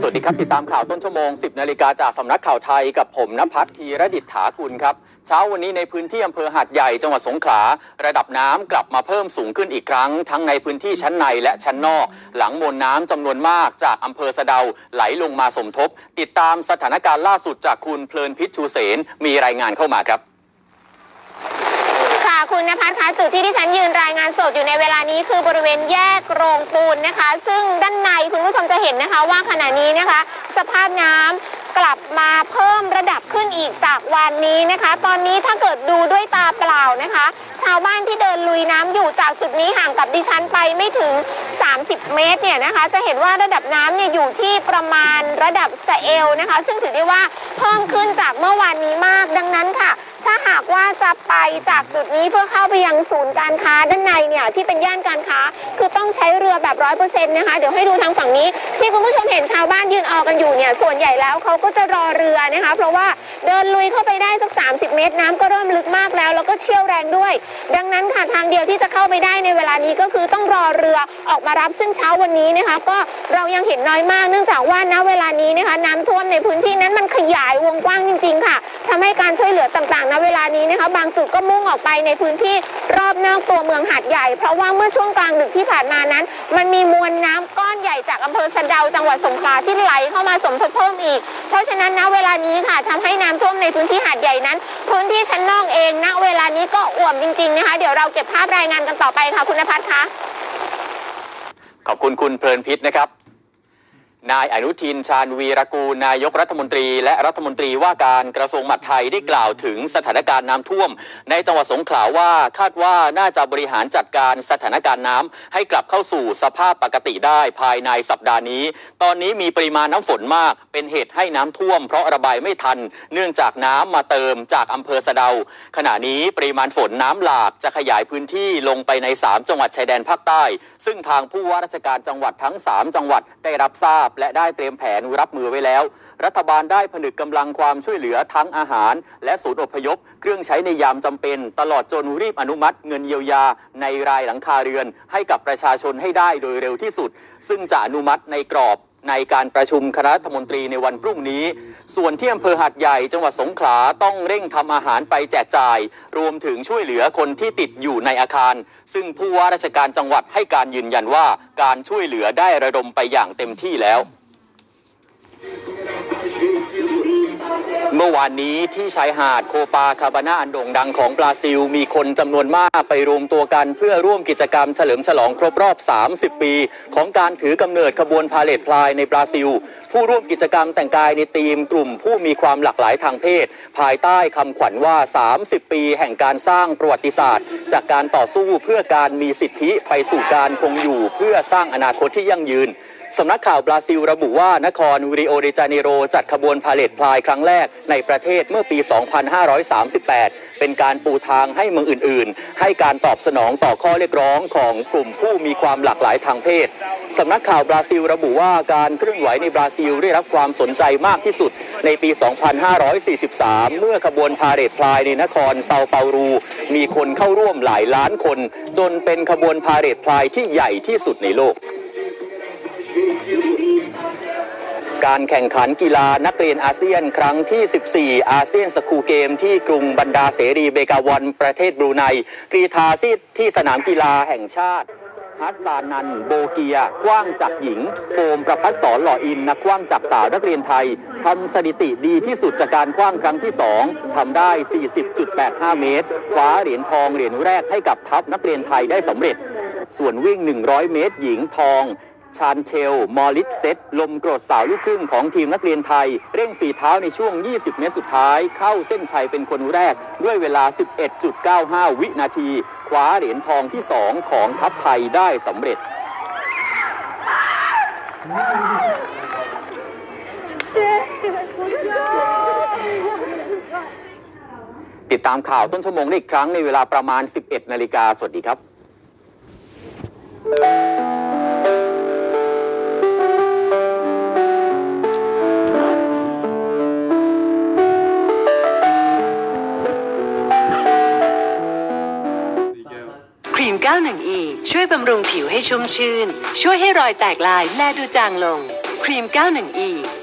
สวัสดีครับ ติดตามข่าวต้นชั่วโมง 10 นาฬิกาจากสำนักข่าวไทยกับผมนภัสธีรดิษฐากุลครับ เช้าวันนี้ในพื้นที่อำเภอหาดใหญ่จังหวัดสงขลา ระดับน้ำกลับมาเพิ่มสูงขึ้นอีกครั้ง ทั้งในพื้นที่ชั้นในและชั้นนอก หลังมวลน้ำจำนวนมากจากอำเภอสะเดาไหลลงมาสมทบ ติดตามสถานการณ์ล่าสุดจากคุณเพลินพิษชูเสนมีรายงานเข้ามาครับ ค่ะคุณนภัสคะจุดที่ที่ฉันยืนรายงานสดอยู่ในเวลานี้คือบริเวณแยกโรงปูนนะคะ ซึ่งด้านในคุณผู้ชมจะเห็นนะคะ ว่าขณะนี้นะคะ สภาพน้ำกลับมาเพิ่มระดับขึ้นอีกจากวันนี้นะคะ ตอนนี้ถ้าเกิดดูด้วยตาเปล่านะคะ ชาวบ้านที่เดินลุยน้ำอยู่จากจุดนี้ห่างกับดิฉันไปไม่ถึง 30 เมตรเนี่ยนะคะ จะเห็นว่าระดับน้ำเนี่ยอยู่ที่ประมาณระดับสะเอวนะคะ ซึ่งถือได้ว่าเพิ่มขึ้นจากเมื่อวานนี้มากดังนั้นค่ะ ถ้าหากว่าจะไปจากจุดนี้เพื่อเข้าไปยังศูนย์การค้าด้านในเนี่ยที่เป็นย่านการค้า คือต้องใช้เรือแบบร้อยเปอร์เซ็นต์นะคะ เดี๋ยวให้ดูทางฝั่งนี้ ที่คุณผู้ชมเห็นชาวบ้านยืนออกกันอยู่เนี่ยส่วนใหญ่แล้วเขาก็จะรอเรือนะคะ เพราะว่าเดินลุยเข้าไปได้สัก 30 เมตรน้ำก็เริ่มลึกมาก แล้วก็เชี่ยวแรงด้วย ดังนั้นค่ะทางเดียวที่จะเข้าไปได้ในเวลานี้ก็คือต้องรอเรือออกมารับซึ่งเช้าวันนี้นะคะ ก็เรายังเห็นน้อยมากเนื่องจากว่าณเวลานี้นะคะ น้ำท่วมในพื้นที่นั้นมันขยายวงกว้างจริง ๆ ค่ะทำให้การช่วยเหลือต่างๆณเวลานี้นะคะ บางจุดก็มุ่งออกไปในพื้นที่รอบนอกตัวเมืองหาดใหญ่ เพราะว่าเมื่อช่วงกลางดึกที่ผ่านมานั้น มันมีมวลน้ำก้อน ใหญ่จากอำเภอสะเดาจังหวัดสงขลาที่ไหลเข้ามาสมทบเพิ่มอีก เพราะฉะนั้นณเวลานี้ค่ะทำให้น้ำท่วมในพื้นที่หาดใหญ่นั้น พื้นที่ชั้นนอกเองณเวลานี้ก็อ่วมจริงๆนะคะเดี๋ยวเราเก็บภาพรายงานกันต่อไปค่ะคุณนภัสคะขอบคุณคุณเพลินพิษนะครับ นายอนุทินชาญวีรกูลนายกรัฐมนตรี และรัฐมนตรีว่าการกระทรวงมหาดไทยได้กล่าวถึงสถานการณ์น้ำท่วม ในจังหวัดสงขลาว่าคาดว่าน่าจะบริหารจัดการสถานการณ์น้ำให้กลับเข้าสู่สภาพปกติได้ภายในสัปดาห์นี้ ตอนนี้มีปริมาณน้ำฝนมาก เป็นเหตุให้น้ำท่วม เพราะระบายไม่ทัน เนื่องจากน้ำมาเติมจากอำเภอสะเดา ขณะนี้ปริมาณฝนน้ำหลากจะขยายพื้นที่ลงไปใน 3 จังหวัดชายแดนภาคใต้ ซึ่งทางผู้ว่าราชการจังหวัดทั้ง 3 จังหวัดได้รับทราบและได้เตรียมแผนรับมือไว้แล้ว รัฐบาลได้ผนึกกำลังความช่วยเหลือทั้งอาหาร และศูนย์อพยพ เครื่องใช้ในยามจำเป็น ตลอดจนรีบอนุมัติเงินเยียวยา ในรายหลังคาเรือน ให้กับประชาชนให้ได้โดยเร็วที่สุด ซึ่งจะอนุมัติในกรอบ ในการประชุมคณะรัฐมนตรีในวันพรุ่งนี้ ส่วนที่อำเภอหาดใหญ่จังหวัดสงขลาต้องเร่งทำอาหารไปแจกจ่าย รวมถึงช่วยเหลือคนที่ติดอยู่ในอาคาร ซึ่งผู้ว่าราชการจังหวัดให้การยืนยันว่าการช่วยเหลือได้ระดมไปอย่างเต็มที่แล้ว เมื่อวานนี้ที่ชายหาดโคปาคาบาน่าอันโด่งดังของบราซิล มีคนจำนวนมากไปรวมตัวกัน เพื่อร่วมกิจกรรมเฉลิมฉลองครบรอบ 30 ปี ของการถือกำเนิดขบวนพาเลทพลายในบราซิล ผู้ร่วมกิจกรรมแต่งกายในธีมกลุ่มผู้มีความหลากหลายทางเพศ ภายใต้คำขวัญว่า 30 ปี แห่งการสร้างประวัติศาสตร์ จากการต่อสู้เพื่อการมีสิทธิไปสู่การคงอยู่ เพื่อสร้างอนาคตที่ยั่งยืน สำนักข่าวบราซิลระบุว่านครริโอเดจาเนโร จัดขบวนพาเลทพลายครั้งแรกในประเทศเมื่อปี 2538 เป็นการปูทางให้เมืองอื่น ๆ ให้การตอบสนองต่อข้อเรียกร้องของกลุ่มผู้มีความหลากหลายทางเพศสำนักข่าวบราซิลระบุว่าการเคลื่อนไหวในบราซิลได้รับความสนใจมากที่สุดในปี 2543 เมื่อขบวนพาเลทพลายในนครเซาเปารู มีคนเข้าร่วมหลายล้านคน จนเป็นขบวนพาเลทพลายที่ใหญ่ที่สุดในโลก การแข่งขันกีฬานักเรียนอาเซียนครั้งที่ 14 อาเซียนสคูเกมที่กรุงบันดาเสรีเบกาวันประเทศบรูไนกรีธาที่ที่สนามกีฬาแห่งชาติฮัสซานัน โบเกีย กว้างจากหญิงโฟมประพัฒสอนหล่ออินนักกว้างจากสาวนักเรียนไทยทำสถิติดีที่สุดจากการกว้างครั้งที่ 2ทำได้ 40.85 เมตร คว้าเหรียญทองเหรียญแรกให้กับทัพนักเรียนไทยได้สำเร็จ ส่วนวิ่ง 100 เมตร หญิงทอง ชานเชล มอริสเซต ลมกรดสาวลูกครึ่งของทีมนักเรียนไทย เร่งฝีเท้าในช่วง 20 เมตรสุดท้าย เข้าเส้นชัยเป็นคนแรก ด้วยเวลา 11.95 วินาที คว้าเหรียญทองที่ 2 ของทัพไทยได้สำเร็จติดตามข่าวต้นชั่วโมงได้อีกครั้งในเวลาประมาณ 11 นาฬิกา สวัสดีครับ รีม 91E ช่วยบำรุงผิวให้ชุ่มชื่น ช่วยให้รอยแตกลายแลดูจางลง ครีม 91E